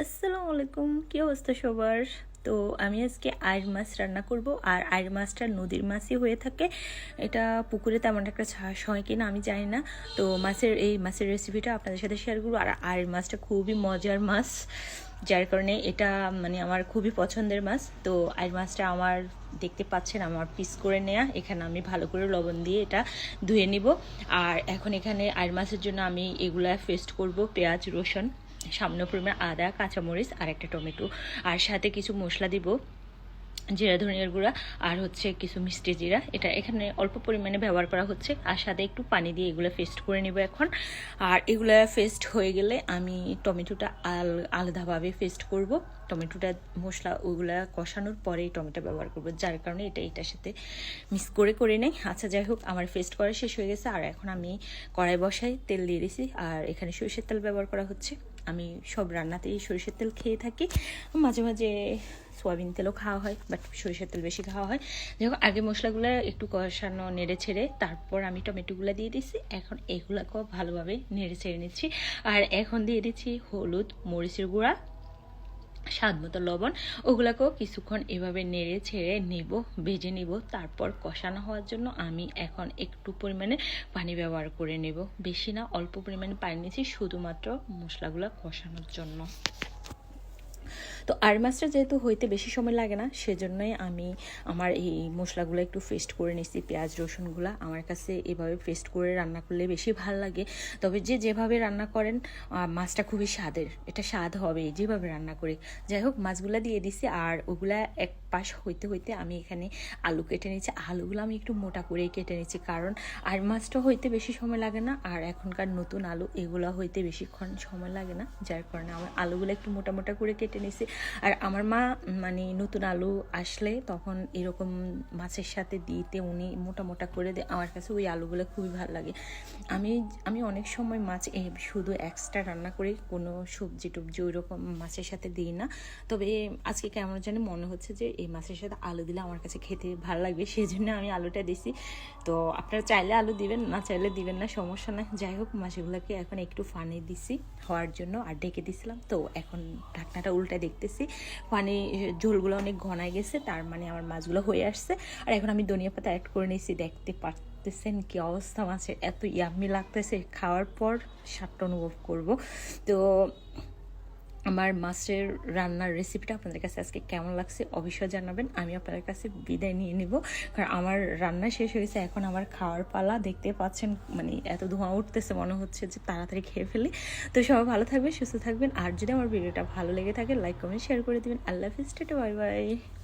আসসালামু আলাইকুম কী অবস্থা সবার? তো আমি আজকে আয়ের মাছ রান্না করব আর আয়ের মাছটা নদীর মাছই হয়ে থাকে। এটা পুকুরে তেমন একটা চাষ হয় কিনা আমি জানি না। তো মাছের এই মাছের রেসিপিটা আপনাদের সাথে শেয়ার করব। আর আয়ের মাছটা খুবই মজার মাছ, যার কারণে এটা মানে আমার খুবই পছন্দের মাছ। তো আয়ের মাছটা আমার, দেখতে পাচ্ছেন, আমার পিস করে নেয়া। এখানে আমি ভালো করে লবণ দিয়ে এটা ধুয়ে নিব। আর এখন এখানে আয়ের মাছের জন্য আমি এগুলা ফেস্ট করব, পেঁয়াজ, রসুন। সামান্য পরিমাণ আদা কাঁচামরিচ আর একটা টমেটো। আর সাথে কিছু মশলা দিব। জিরা, ধনিয়ার গুঁড়া আর হচ্ছে কিছু মিষ্টি জিরা। এটা এখানে অল্প পরিমাণে ব্যবহার করা হচ্ছে। আর সাথে একটু পানি দিয়ে এগুলো ফেস্ট করে নেব এখন। আর এগুলো ফেস্ট হয়ে গেলে আমি টমেটোটা আল, আলাদাভাবে ফেস্ট করব। টমেটোটা মশলা ওগুলা কষানোর পরেই টমেটো ব্যবহার করব। যার কারণে এটা এটার সাথে মিক্স করে করে নেই। আচ্ছা যাই হোক, আমার ফেস্ট করা শেষ হয়ে গেছে। আর এখন আমি কড়াই বসাই তেল দিয়ে দিয়েছি আর এখানে সরিষার তেল ব্যবহার করা হচ্ছে। আমি সব রান্নাতেই সরিষার তেল খেয়ে থাকি। মাঝে মাঝে সোয়াবিন তেলও খাওয়া হয় বাট সরিষার তেল বেশি খাওয়া হয়। যাই আগে মশলাগুলো একটু কষানো, নেড়ে ছেড়ে, তারপর আমি টমেটোগুলো দিয়ে দিচ্ছি এখন এগুলোকেও ভালোভাবে নেড়ে ছেড়ে নিচ্ছি। আর এখন দিয়ে দিচ্ছি হলুদ, মরিচের গুঁড়া, স্বাদ মতো লবণ। ওগুলাকেও কিছুক্ষণ এভাবে নেড়ে ছেড়ে নিব, ভেজে নিব। তারপর কষানো হওয়ার জন্য আমি এখন একটু পরিমাণে পানি ব্যবহার করে নেব। বেশি না, অল্প পরিমাণে পানি নিয়েছি, শুধুমাত্র মশলাগুলো কষানোর জন্য। তো আর মাছটা যেহেতু হইতে বেশি সময় লাগে না, সেজন্যই আমি আমার এই মশলাগুলো একটু ফেস্ট করে নিচ্ছি পেঁয়াজ, রসুনগুলো। আমার কাছে এভাবে ফেস্ট করে রান্না করলে বেশি ভালো লাগে। তবে যে যেভাবে রান্না করেন মাছটা খুবই স্বাদের। এটা স্বাদ হবে যেভাবে রান্না করি। যাই হোক, মাছগুলো দিয়ে দিছি আর ওগুলা এক পাশ হইতে হইতে আমি এখানে আলু কেটে নিচ্ছি আলুগুলো আমি একটু মোটা করেই কেটে নিচ্ছি কারণ আর মাছটা হইতে বেশি সময় লাগে না আর এখনকার নতুন আলু, এগুলো হইতে বেশিক্ষণ সময় লাগে না। যার কারণে আমার আলুগুলো একটু মোটা মোটা করে কেটে নিছি। আর আমার মা মানে নতুন আলু আসলে তখন এরকম মাছের সাথে দিতে উনি মোটা মোটা করে দেয়। আমার কাছে ওই আলুগুলো খুবই ভালো লাগে। আমি আমি অনেক সময় মাছ শুধু এক্সট্রা রান্না করি কোনো সবজি টবজি ওই রকম মাছের সাথে দিই না। তবে আজকে কেমন জানি মনে হচ্ছে যে এই মাছের সাথে আলু দিলে আমার কাছে খেতে ভালো লাগবে সেই জন্য আমি আলুটা দিছি। তো আপনারা চাইলে আলু দিবেন, না চাইলে দিবেন না, সমস্যা নাই। যাই হোক, মাছগুলোকে এখন একটু ফানি দিছি, হওয়ার জন্য, আর ডেকে দিছিলাম। তো এখন ঢাকনাটা উল্টে দেখতেছি। পানি, ঝোলগুলো অনেক ঘনায় গেছে, তার মানে আমার মাছগুলো হয়ে আসছে। আর এখন আমি ধনিয়া পাতা অ্যাড করে নিয়েছি, দেখতে পারতেছেন কি অবস্থা মাছের, এত ইয়ামি লাগতেছে। খাওয়ার পর স্বাদটা অনুভব করব। তো আমার মাছের রান্নার রেসিপিটা আপনাদের কাছে আজকে কেমন লাগছে অবশ্যই জানাবেন। আমি আপনাদের কাছে বিদায় নিয়ে নিব। কারণ আমার রান্না শেষ হয়েছে এখন আমার খাওয়ার পালা দেখতে পাচ্ছেন মানে এত ধোঁয়া উঠতেছে, মনে হচ্ছে যে তাড়াতাড়ি খেয়ে ফেলি। তো সবাই ভালো থাকবেন, সুস্থ থাকবেন। আর যদি আমার ভিডিওটা ভালো লেগে থাকে লাইক কমেন্ট শেয়ার করে দেবেন। আল্লাহ হাফিজ বাই বাই